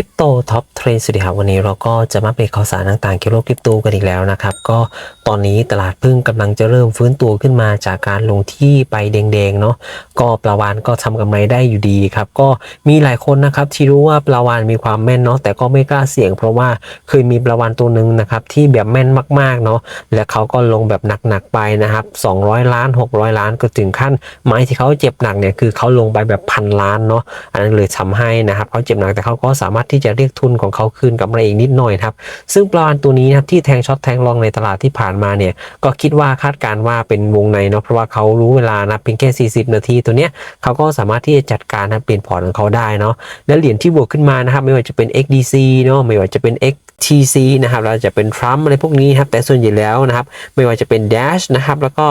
คริปโตท็อปเทรนด์สวัสดีครับวันนี้เราก็จะมาเป็นข่าวสารต่างๆเกี่ยวกับคริปโตกันอีกแล้วนะครับ ก็ตอนนี้ตลาดพึ่งกำลังจะเริ่มฟื้นตัวขึ้นมาจากการลงที่ไปแดงๆเนาะก็ปลาวานก็ทำกำไรได้อยู่ดีครับ ก็มีหลายคนนะครับที่รู้ว่าปลาวานมีความแม่นเนาะแต่ก็ไม่กล้าเสี่ยง เพราะว่าเคยมีปลาวานตัวหนึ่งนะครับที่แบบแม่นมากๆเนาะและเขาก็ลงแบบหนักๆไปนะครับ 200 ล้าน 600 ล้านก็ถึงขั้นไม้ที่เขาเจ็บหนักเนี่ยคือเขาลงไปแบบพันล้านเนาะอันนั้นเลยทำให้นะครับเขาเจ็บหนักแต่เขาก็สามารถที่จะเรียกทุนของเขาคืนกำไรอีกนิดหน่อยครับ ซึ่งปลาวันตัวนี้นะครับที่แทงช็อตแทงลองในตลาดที่ผ่านมาเนี่ยก็คิดว่าคาดการว่าเป็นวงในเนาะเพราะว่าเขารู้เวลานะเพียงแค่ 40 นาทีตัวเนี้ยเขาก็สามารถที่จะจัดการนะเปลี่ยนพอร์ตของเขาได้เนาะและเหรียญที่บวกขึ้นมานะครับไม่ว่าจะเป็น XDC เนาะไม่ว่าจะเป็น XTC นะครับแล้วจะเป็น Trump อะไรพวกนี้ครับแต่ส่วนใหญ่แล้วนะครับ ไม่ว่าจะเป็น Dash นะครับ แล้วก็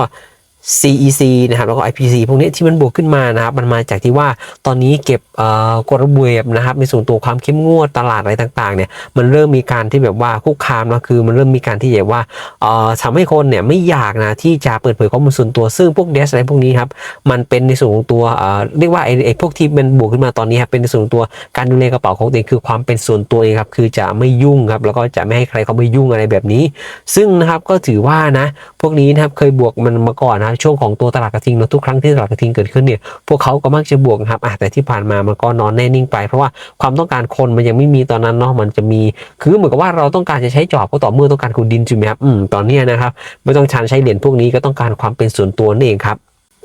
CEC นะครับแล้วก็ IPC พวกนี้ที่มันบวกขึ้นมานะครับมันมาจากที่ว่าตอนนี้เก็บเอ่อกฎระเบียบนะครับในส่วนตัวความเข้มงวดตลาดอะไรต่างๆเนี่ยมันเริ่มมีการที่แบบว่าคุกคามแล้วคือมันเริ่มมีการที่แบบว่าเอ่อทำให้คนเนี่ยไม่อยากนะที่จะเปิดเผยข้อมูลส่วนตัวซึ่งพวกเดสอะไรพวกนี้ครับมันเป็นในส่วนของตัวเอ่อเรียกว่าไอ้พวกที่มันบวกขึ้นมาตอนนี้ครับเป็นในส่วนตัวการดูแลกระเป๋าของตัวเองคือความเป็นส่วนตัวเองครับคือจะไม่ยุ่งครับแล้วก็จะไม่ให้ใครเขาไปยุ่งอะไรแบบนี้ ซึ่งนะครับก็ถือว่านะพวกนี้นะครับเคยบวกมันมาก่อนนะช่วงของตัวตลาดกระทิงเนอะทุกครั้งที่ตลาดกระทิงเกิดขึ้นเนี่ยพวกเขาก็มักจะบวกนะครับแต่ที่ผ่านมามันก็นอนแน่นิ่งไป เพราะว่าความต้องการคนมันยังไม่มีตอนนั้นเนาะมันจะมีคือเหมือนกับว่าเราต้องการจะใช้จอบก็ต่อเมื่อต้องการขุดดินใช่ไหมครับอืมตอนนี้นะครับไม่ต้องการใช้เหรียญพวกนี้ก็ต้องการความเป็นส่วนตัวนั่เองครับ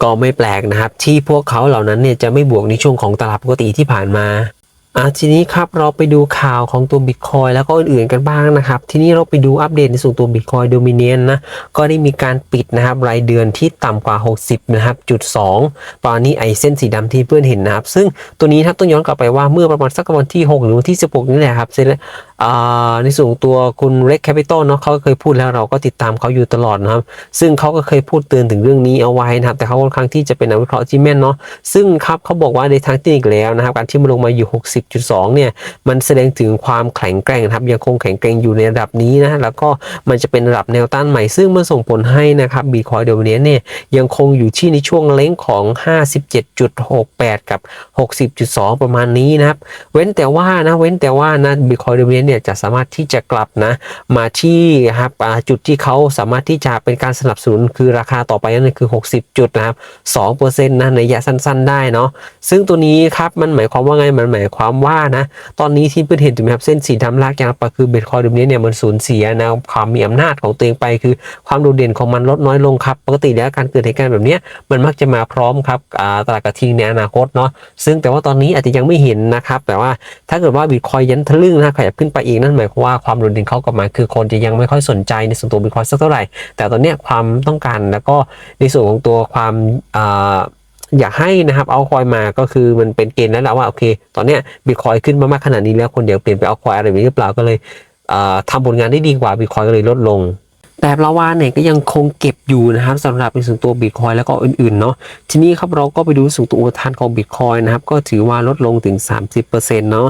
ก็ไม่แปลกนะครับที่พวกเขาเหล่านั้นเนี่ยจะไม่บวกในช่วงของตลาดปกติที่ผ่านมา อะทีนี้ครับเราไปดูข่าวของตัว Bitcoin แล้วก็อื่นๆกันบ้างนะครับ ทีนี้เราไปดูอัปเดตในส่วนตัว Bitcoin Dominion นะก็ได้มีการปิดนะครับรายเดือนที่ต่ำกว่า 60นะครับจุด2ตอนนี้ไอเส้นสีดำที่เพื่อนเห็นนะครับ ซึ่งตัวนี้ครับต้องย้อนกลับไปว่าเมื่อประมาณสักวันที่ 6 หรือวันที่ 16 นี่แหละครับเส้นในส่วนตัวคุณ Red Capital เนาะเขาก็เคยพูดแล้วเราก็ติดตามเขาอยู่ตลอดนะครับ ซึ่งเขาก็เคยพูดเตือนถึงเรื่องนี้เอาไว้นะครับ แต่เขาค่อนข้างที่จะเป็นนักวิเคราะห์ที่แม่นเนาะซึ่งครับเขาบอกว่าในทางเทคนิคแล้วนะครับ การที่มันลงมาอยู่ 60.2 เนี่ย มันแสดงถึงความแข็งแกร่งนะครับยังคงแข็งแกร่งอยู่ในระดับนี้นะแล้วก็มันจะเป็นระดับแนวต้านใหม่ ซึ่งมันส่งผลให้นะครับบีคอยเดยวนี้เนี่ยยังคงอยู่ที่ในช่วงเล้งของ 57.68 กับ 60.2 ประมาณนี้นะครับ เว้นแต่ว่านะเว้นแต่ว่านะบีคอยเดยวนี้เนี่ยจะสามารถที่จะกลับนะมาที่ครับจุดที่เขาสามารถที่จะเป็นการสนับสนุนคือราคาต่อไปนั่นคือ 60 จุดนะครับ2%นะในระยะสั้น ๆ ได้เนาะซึ่งตัวนี้ครับมันหมายความว่าไงมันหมายความว่านะตอนนี้ที่เพื่อนเห็นถูกไหมครับเส้นสีดำลากยาวไปคือเบทคอยด์นี้เนี่ยมันสูญเสียนะความมีอำนาจของตัวเองไปคือความโดดเด่นของมันลดน้อยลงครับปกติแล้วการเกิดเหตุการณ์แบบนี้มันมักจะมาพร้อมครับตลาดกระทิงในอนาคตเนาะซึ่งแต่ว่าตอนนี้อาจจะยังไม่เห็นนะครับแต่ว่าถ้าเกิดว่าบิตคอยยันทะลึ่งนะขยับขึ้นไปอีกนั่นหมายความว่าความรุนแรงเขากลับมาคือคนจะยังไม่ค่อยสนใจในส่วนตัวบิตคอยสักเท่าไหร่ แต่ตอนนี้ความต้องการแล้วก็ในส่วนของตัวความอยากให้นะครับเอาคอยมาก็คือมันเป็นเกณฑ์แล้วแหละว่าโอเค ตอนเนี้ยบิตคอยขึ้นมามากขนาดนี้แล้วคนเดียวเปลี่ยนไปเอาคอยอะไรบบนี้หรือเปล่าก็เลยทำทำผลงานได้ดีกว่าบิตคอยก็เลยลดลง แต่ปลาวานเนี่ยก็ยังคงเก็บอยู่นะครับสำหรับในส่วนตัวบิตคอยแล้วก็อื่นๆเนาะทีนี้ครับเราก็ไปดูส่วนตัวอุปทานของบิตคอยนะครับก็ถือว่าลดลงถึง 30%เนาะ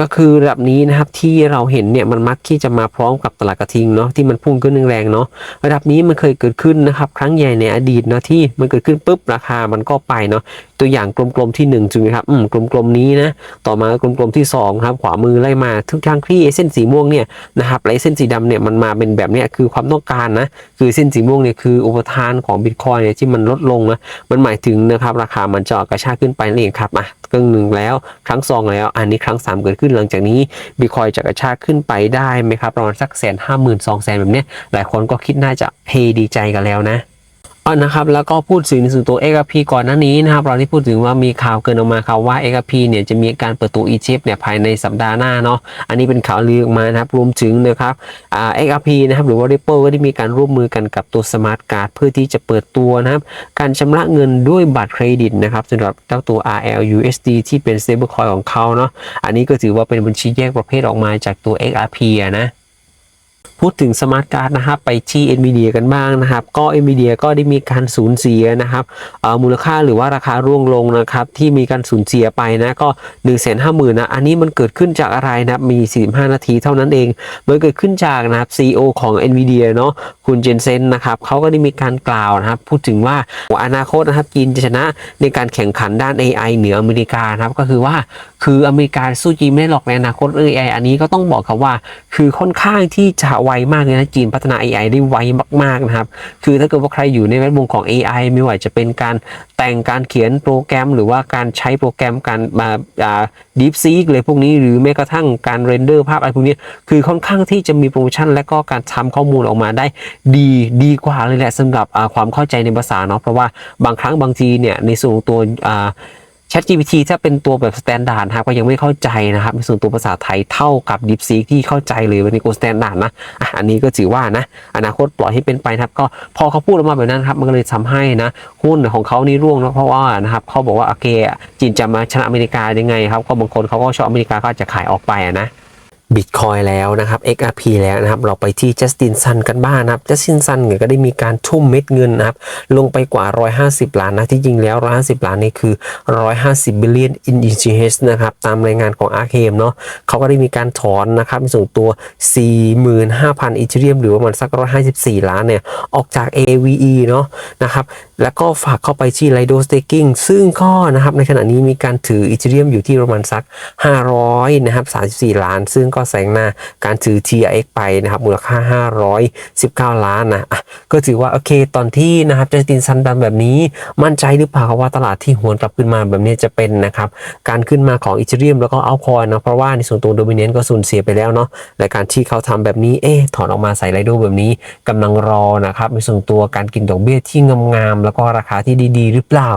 ก็คือระดับนี้นะครับที่เราเห็นเนี่ยมันมักที่จะมาพร้อมกับตลาดกระทิงเนาะที่มันพุ่งขึ้นแรงๆเนาะระดับนี้มันเคยเกิดขึ้นนะครับครั้งใหญ่ในอดีตเนาะที่มันเกิดขึ้นปุ๊บราคามันก็ไปเนาะตัวอย่างกลมๆที่1ถูกไหมครับอืมกลมๆนี้นะต่อมากลมๆที่2ครับขวามือไล่มาทุกทางที่เส้นสีม่วงเนี่ยนะครับและเส้นสีดำเนี่ยมันมาเป็นแบบเนี้ยคือความต้องการนะคือเส้นสีม่วงเนี่ยคืออุปทานของบิตคอยเนี่ยที่มันลดลงนะมันหมายถึงนะครับราคามันจะกระชากขึ้นไปนั่นเองครับอะครึ่งหนึ่งแล้วครั้งสองแล้ว อันนี้ครั้งสามเกิดขึ้นหลังจากนี้บิตคอยจะกระชากขึ้นไปได้ไหมครับประมาณสักแสนห้าหมื่นสองแสนแบบเนี้ยหลายคนก็คิดน่าจะเฮดีใจกันแล้วนะ อะนะครับแล้วก็พูดถึงในส่วนตัว XRP ก่อนหน้านี้นะครับเราที่พูดถึงว่ามีข่าวเกินออกมาครับว่า XRP เนี่ยจะมีการเปิดตัว ETF เนี่ยภายในสัปดาห์หน้าเนาะอันนี้เป็นข่าวลือออกมานะครับรวมถึงนะครับอ่า XRP นะครับหรือว่า Ripple ก็ได้มีการร่วมมือกันกับตัว Smart Card เพื่อที่จะเปิดตัวนะครับการชำระเงินด้วยบัตรเครดิตนะครับสำหรับเจ้าตัว RLUSD ที่เป็น stablecoin ของเขาเนาะอันนี้ก็ถือว่าเป็นบัญชีแยกประเภทออกมาจากตัว XRP นะ พูดถึงสมาร์ทการ์ดนะครับไปที่ NVIDIA กันบ้างนะครับ ก็ NVIDIA ก็ได้มีการสูญเสียนะครับมูลค่าหรือว่าราคาร่วงลงนะครับ ที่มีการสูญเสียไปนะก็ 1 5 0 0 0 0นะอันนี้มันเกิดขึ้นจากอะไรนะครับมี 45 นาทีเท่านั้นเองมันเกิดขึ้นจากนะครับ CEO ของ NVIDIA เนาะคุณเจนเซนนะครับเขาก็ได้มีการกล่าวนะครับ พูดถึงว่าอนาคตนะครับจีนจะชนะในการแข่งขันด้าน AI เหนืออเมริกานะครับก็คือว่าคืออเมริกาสู้จีนไม่ได้หรอกในอนาคตเรื่อง AI อันนี้ก็ต้องบอกครับว่า คือค่อนข้างที่จะไวมากเลยนะจีนพัฒนา AI ได้ไวมากๆนะครับ คือถ้าเกิดว่าใครอยู่ในแวดวงของ AI ไม่ว่าจะเป็นการแต่งการเขียนโปรแกรม หรือว่าการใช้โปรแกรมการมาอ่า Deep Seek เลยพวกนี้หรือแม้กระทั่งการเรนเดอร์ภาพอะไรพวกนี้คือค่อนข้างที่จะมีโปรโมชั่น และก็การทำข้อมูลออกมาได้ดีดีกว่าเลยแหละสำหรับความเข้าใจในภาษาเนาะเพราะว่าบางครั้งบางทีเนี่ยในส่วนตัวอ่า ChatGPT ถ้าเป็นตัวแบบสแตนดาร์ดครับก็ยังไม่เข้าใจนะครับในส่วนตัวภาษาไทยเท่ากับ DeepSeek ที่เข้าใจเลยวันนตัวสแตนดาร์ดนะอะอันนี้ก็ถือว่านะอนาคตปล่อยให้เป็นไปครับก็พอเขาพูดออกมาแบบนั้นครับมันก็เลยทำให้นะหุ้นของเขานี่ร่วงนะเพราะว่านะครับเขาบอกว่าโอเคจีนจะมาชนะอเมริกายังไงครับก็บางคนเขาก็ชอบอเมริกาก็จะขายออกไปนะ บิตคอยแล้วนะครับ XRP แล้วนะครับ เราไปที่ Justin Sun กันบ้างนะครับ Justin Sun เนี่ยก็ได้มีการทุ่มเม็ดเงินนะครับ ลงไปกว่า 150 ล้านนะที่จริงแล้ว 150 ล้านนี่คือ 150 billion in ETH นะครับ ตามรายงานของ Arkham เนาะเขาก็ได้มีการถอนนะครับในส่วนตัว 45,000 อีเทเรียมหรือว่ามันสัก 154 ล้านเนี่ย ออกจาก AVE เนาะนะครับ แล้วก็ฝากเข้าไปที่ Lido Staking ซึ่งก็นะครับในขณะนี้มีการถืออีเทเรียมอยู่ที่ประมาณสัก 500นะครับ34 ล้าน ซึ่งก็แซงหน้าการถือ TRX ไปนะครับมูลค่า 519 ล้านนะะก็ถือว่าโอเคตอนที่นะครับจัสตินซันดันแบบนี้มั่นใจหรือเปล่าว่าตลาดที่หวนกลับขึ้นมาแบบนี้จะเป็นนะครับการขึ้นมาของอีเทเรียมแล้วก็เอาคอยนะเพราะว่าในส่วนตัวโดมิเนนต์ก็สูญเสียไปแล้วเนาะและการที่เขาทำแบบนี้เอ๊ะถอนออกมาใส่ไรโดแบบนี้กำลังรอนะครับในส่วนตัวการกินดอกเบี้ยที่งามๆแล้วก็ราคาที่ดีๆ หรือเปล่า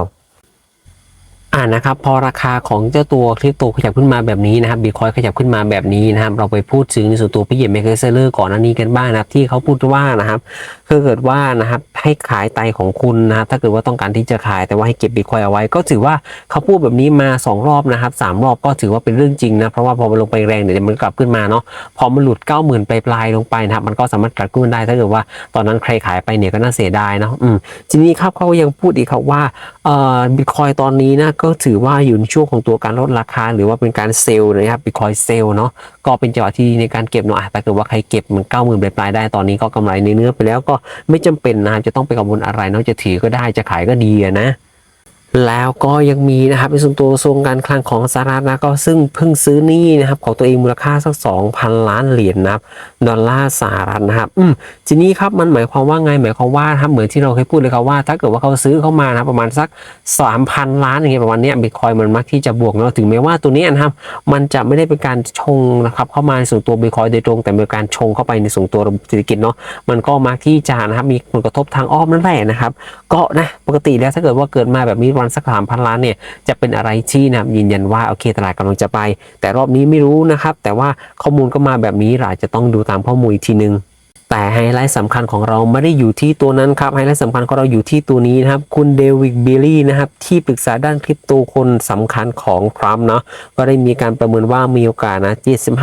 อ่านะครับพอราคาของเจ้าตัวคริปโตขยับขึ้นมาแบบนี้นะครับบิตคอยขยับขึ้นมาแบบนี้นะครับเราไปพูดถึงในส่วนตัวพี่เหยี่ยมเมกเซเลอร์ก่อนหน้านี้กันบ้างนะครับที่เขาพูดว่านะครับคือเกิดว่านะครับให้ขายไตของคุณนะครับถ้าเกิดว่าต้องการที่จะขายแต่ว่าให้เก็บบิตคอยเอาไว้ ก็ถือว่าเขาพูดแบบนี้มา 2 รอบนะครับสามรอบก็ถือว่าเป็นเรื่องจริงนะเพราะว่าพอมันลงไปแรงเดี๋ยวมันกลับขึ้นมาเนาะพอมันหลุด 9 0,000ปลายๆลงไปนะครับมันก็สามารถกลับขึ้นได้ ถ้าเกิดว่าตอนนั้นใครขายไปเนี่ยก็น่าเสียดายเนาะอืมทีนี้ครับเขายังพูดอีกครับว่าเอ่อบิตคอยตอนนี้นะก็ถือว่าอยู่ในช่วงของตัวการลดราคา หรือว่าเป็นการเซลล์นะครับบิตคอยเซลล์เนาะก็เป็นจังหวะที่ในการเก็บเนาะอ่ถ้าเกิดว่าใครเก็บมันเก้าหมื่นปลายๆได้ตอนนี้ก็กำไรในเนื้อไปแล้วก็ไม่จำเป็นนะครับจะต้องไปกังวลอะไรเนาะจะถือก็ได้จะขายก็ดีนะ แล้วก็ยังมีนะครับในส่วนตัวกระทรวงการคลังของสหรัฐนะก็ซึ่งเพิ่งซื้อนี้นะครับของตัวเองมูลค่าสัก 2,000 ล้านเหรียญนะครับดอลลาร์สหรัฐนะครับอืมทีนี้ครับมันหมายความว่าไงหมายความว่าครับเหมือนที่เราเคยพูดเลยครับว่า ถ้าเกิดว่าเขาซื้อเข้ามานะประมาณสัก 3,000 ล้านอย่างเงี้ยประมาณเนี้ยบิตคอยมันมักที่จะบวกเนาะถึงแม้ว่าตัวนี้นะครับมันจะไม่ได้เป็นการชงนะครับเข้ามาในส่วนตัวบิตคอยโดยตรง แต่เป็นการชงเข้าไปในส่วนตัวระบบเศรษฐกิจเนาะมันก็มักที่จะนะครับมีผลกระทบทางอ้อมนั่นแหละนะครับก็นะปกติแล้วถ้าเกิดว่าเกิดมาแบบนี้วันสักสามพันล้านเนี่ยจะเป็นอะไรที่นะยืนยันว่าโอเคตลาดกำลังจะไป แต่รอบนี้ไม่รู้นะครับ แต่ว่าข้อมูลก็มาแบบนี้เราอาจจะต้องดูตามข้อมูลอีกทีนึง แต่ไฮไลท์สำคัญของเราไม่ได้อยู่ที่ตัวนั้นครับไฮไลท์สำคัญของเราอยู่ที่ตัวนี้นะครับ คุณเดวิดบิลลี่นะครับ ที่ปรึกษาด้านคริปโตคนสำคัญของทรัมป์เนาะก็ได้มีการประเมินว่ามีโอกาสนะ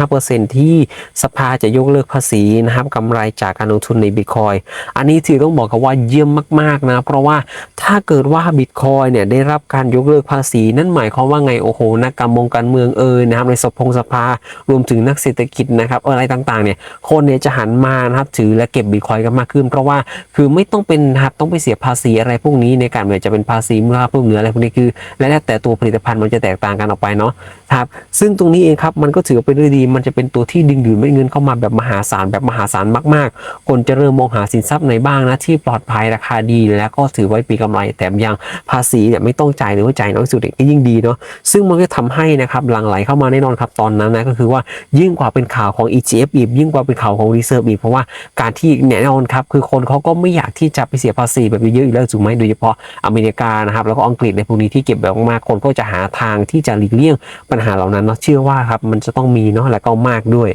75%ที่สภาจะยกเลิกภาษีนะครับกำไรจากการลงทุนในบิตคอยอันนี้ถือต้องบอกกันว่าเยี่ยมมากๆนะ เพราะว่าถ้าเกิดว่าบิตคอยเนี่ยได้รับการยกเลิกภาษี นั่นหมายความว่าไงโอ้โหนักการเมองการเมืองเอ่ยนะครับในสภงสภารวมถึงนักเศรษฐกิจนะครับอะไรต่างๆเนี่ยคนเนี่ยจะหันมานะครับถือและเก็บบิตคอยกันมากขึ้น เพราะว่าคือไม่ต้องเป็นนะครับต้องไปเสียภาษีอะไรพวกนี้ในการเหมือนจะเป็นภาษีมูลค่าเพิ่มเหนืออะไรพวกนี้คือ และแต่ตัวผลิตภัณฑ์มันจะแตกต่างกันออกไปเนาะครับซึ่งตรงนี้เองครับมันก็ถือว่าเป็นเรื่องดี มันจะเป็นตัวที่ดึงดูดเม็ดเงินเข้ามาแบบมหาศาลแบบมหาศาลมากๆ คนจะเริ่มมองหาสินทรัพย์ไหนบ้างนะที่ปลอดภัยราคาดี แล้วก็ถือไว้ปีกำไรแถมยังภาษีเนี่ยไม่ต้องจ่ายหรือว่าจ่ายน้อยสุดอีก็ยิ่งดีเนาะซึ่งมันก็ทำให้นะครับหลั่งไหลเข้ามาแน่นอนครับตอนนั้นนะก็คือว่ายิ่งกว่าเป็นข่าวของ ETF อีกยิ่งกว่าเป็นข่าวของ Reserve อีกเพราะว่าการที่แน่นอนครับคือคนเขาก็ไม่อยากที่จะไปเสียภาษีแบบเยอะๆอยู่แล้วถูกไหมโดยเฉพาะอเมริกานะครับแล้วก็อังกฤษในพวกนี้ที่เก็บแบบมากคนก็จะหาทางที่จะหลีกเลี่ยงปัญหาเหล่านั้นเนาะเชื่อว่าครับมันจะต้องมีเนาะและก็มากด้วย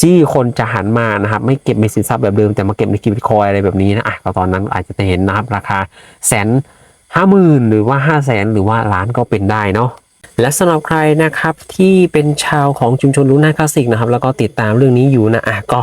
ที่คนจะหันมานะครับไม่เก็บในสินทรัพย์แบบเดิมแต่มาเก็บในกิบิตคอยอะไรแบบนี้นะอะก็ตอนนั้นอาจจะเห็นนะครับราคาแสนห้าหมื่นหรือว่าห้าแสนหรือว่าล้านก็เป็นได้เนาะ และสำหรับใครนะครับที่เป็นชาวของชุมชนลูน่าคลาสสิกนะครับแล้วก็ติดตามเรื่องนี้อยู่นะอะก็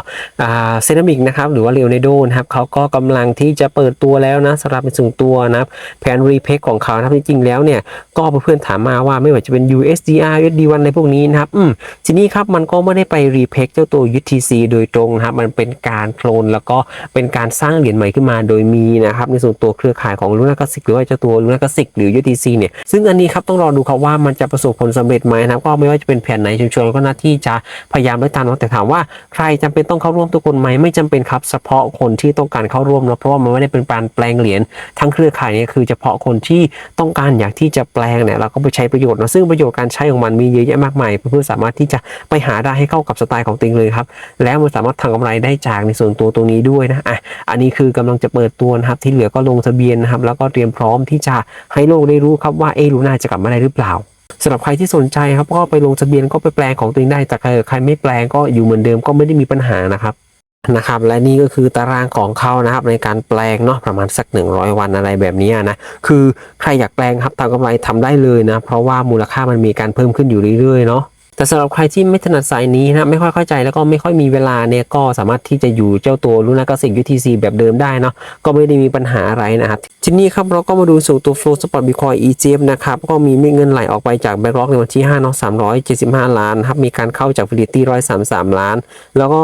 เซรามิกนะครับหรือว่าเลโอเนโดนะครับเขาก็กำลังที่จะเปิดตัวแล้วนะสำหรับเป็นส่วนตัวนะครับแผนรีเพคของเขานะครับจริงๆแล้วเนี่ยก็เพื่อนๆถามมาว่าไม่ว่าจะเป็น USDR USD1 อะไรพวกนี้นะครับอืมทีนี้ครับมันก็ไม่ได้ไปรีเพคเจ้าตัว UTC โดยตรงนะครับมันเป็นการโคลนแล้วก็เป็นการสร้างเหรียญใหม่ขึ้นมาโดยมีนะครับในส่วนตัวเครือข่ายของลูน่าคลาสสิกหรือว่าเจ้าตัวลูน่าคลาสสิกหรือ UTC เนี่ยซึ่งอันนี้ครับต้องรอดูครับว่ามันจะประสบผลสำเร็จไหมนะครับก็ไม่ว่าจะเป็นแผนไหนชุมชนก็หน้าที่จะพยายามไล่ตามนะแต่ถามว่าใครจำเป็นต้องเข้าร่วมทุกคนไหมไม่จำเป็นครับเฉพาะคนที่ต้องการเข้าร่วมนะเพราะว่ามันไม่ได้เป็นการแปลงเหรียญทั้งเครือข่ายนี่คือเฉพาะคนที่ต้องการอยากที่จะแปลงเนี่ยเราก็ไปใช้ประโยชน์นะซึ่งประโยชน์การใช้ของมันมีเยอะแยะมากมายเพื่อสามารถที่จะไปหาได้ให้เข้ากับสไตล์ของตัวเองเลยครับแล้วมันสามารถทำกำไรได้จากในส่วนตัวตรงนี้ด้วยนะอะอันนี้คือกำลังจะเปิดตัวนะครับที่เหลือก็ลงทะเบียนนะครับแล้วก็เตรียมพร้อมที่จะให้โลกได้รู้ครับว่าเอลูน่าจะกลับมาได้หรือเปล่า สำหรับใครที่สนใจครับก็ไปลงทะเบียนก็ไปแปลงของตัวเองได้ แต่ใครใครไม่แปลงก็อยู่เหมือนเดิมก็ไม่ได้มีปัญหานะครับนะครับและนี่ก็คือตารางของเขานะครับในการแปลงเนาะประมาณสัก 100 วันอะไรแบบนี้นะคือใครอยากแปลงครับทำกำไรทำได้เลยนะเพราะว่ามูลค่ามันมีการเพิ่มขึ้นอยู่เรื่อยๆเนาะ แต่สำหรับใครที่ไม่ถนัดสายนี้นะไม่ค่อยเข้าใจแล้วก็ไม่ค่อยมีเวลาเนี่ยก็สามารถที่จะอยู่เจ้าตัวลูน่ากสิก UTC แบบเดิมได้เนาะก็ไม่ได้มีปัญหาอะไรนะครับทีนี้ครับเราก็มาดูสู่ตัว Flow Spot Bitcoin ETF นะครับก็มีเงินไหลออกไปจากแบล็กร็อกในวันที่5เนาะ375 ล้านครับมีการเข้าจากฟิลิตี้133 ล้าน แล้วก็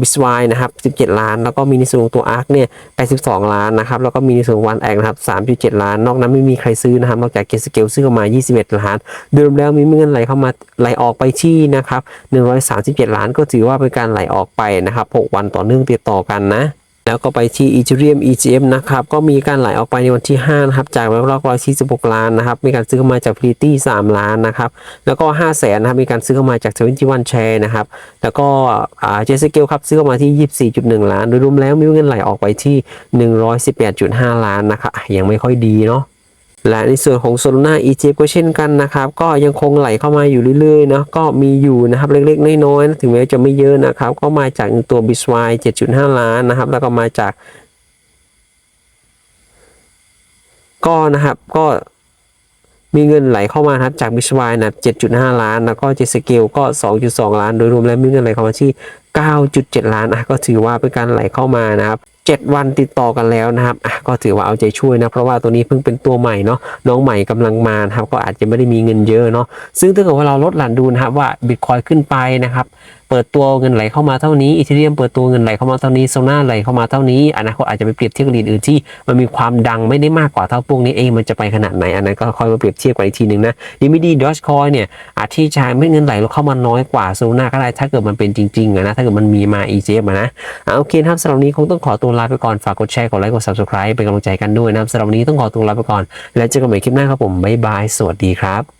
บิสไวนะครับ 17 ล้าน แล้วก็มีในส่วนของตัวอาร์คเนี่ย 82 ล้านนะครับ แล้วก็มีในส่วนของวันแอกนะครับ 3.7 ล้าน นอกนั้นไม่มีใครซื้อนะครับ นอกจากเกสเกลซื้อเข้ามา 21 ล้าน เดิมแล้วมีเงินไหลเข้ามาไหลออกไปที่นะครับ 137 ล้านก็ถือว่าเป็นการไหลออกไปนะครับ 6 วันต่อเนื่องติดต่อกันนะ แล้วก็ไปที่อีเทเรียม EGM นะครับ ก็มีการไหลออกไปในวันที่ 5 นะครับ จากแบงก์ร็อก146ล้านนะครับ มีการซื้อเข้ามาจาก f ิ i t y 3ล้านนะครับ แล้วก็5 0 0แสนนะครับ มีการซื้อเข้ามาจาก21 Share นะครับ แล้วก็เจสเกลครับ ซื้อเข้ามาที่24.1ล้าน โดยรวมแล้วมีเงินไหลออกไปที่118.5ล้านนะครับ ยังไม่ค่อยดีเนาะ และในส่วนของโซลูน่า ETF ก็เช่นกันนะครับ ก็ยังคงไหลเข้ามาอยู่เรื่อยๆนะก็มีอยู่นะครับเล็กๆน้อยๆนะถึงแม้จะไม่เยอะนะครับ ก็มาจากตัว b i s w i 7.5 ล้านนะครับ แล้วก็มาจาก ก็นะครับก็มีเงินไหลเข้ามาครับจากบิชวายนะ7.5 ล้าน แล้วก็เจสเกลก็ 2.2 ล้าน โดยรวมแล้วมีเงินไหลเข้ามาที่ 9.7 ล้านอะก็ถือว่าเป็นการไหลเข้ามานะครับ 7 วันติดต่อกันแล้วนะครับอะก็ถือว่าเอาใจช่วยนะ เพราะว่าตัวนี้เพิ่งเป็นตัวใหม่เนาะน้องใหม่กำลังมานะครับก็อาจจะไม่ได้มีเงินเยอะเนาะซึ่งถ้าเกิดว่าเราลดหลั่นดูนะครับว่าบิตคอยขึ้นไปนะครับเปิดตัวเงินไหลเข้ามาเท่านี้อีเทเรียมเปิดตัวเงินไหลเข้ามาเท่านี้โซน่าไหลเข้ามาเท่านี้อนาคตอาจจะไปเปรียบเทียบกับเหรียญอื่นที่มันมีความดังไม่ได้มากกว่าเท่าพวกนี้เองมันจะไปขนาดไหนอันนั้นก็ค่อยมาเปรียบเทียบกันอีกทีหนึ่งนะดีไม่ดีดอชคอยเนี่ยอาจที่จะไม่เงินไหลเข้ามาน้อยกว่าโซน่าก็ได้ถ้าเกิดมันเป็นจริงๆนะถ้าเกิดมันมีมา ECF อะนะอะโอเคครับสำหรับนี้คงต้องขอตัวลาไปก่อนฝากกดแชร์กดไลค์กด subscribe เป็นกำลังใจกันด้วยนะสำหรับนนี้ต้องขอตัวลาไปก่อน แล้วเจอกันใหม่คลิปหน้าครับผมบ๊ายบายสวัสดีครับ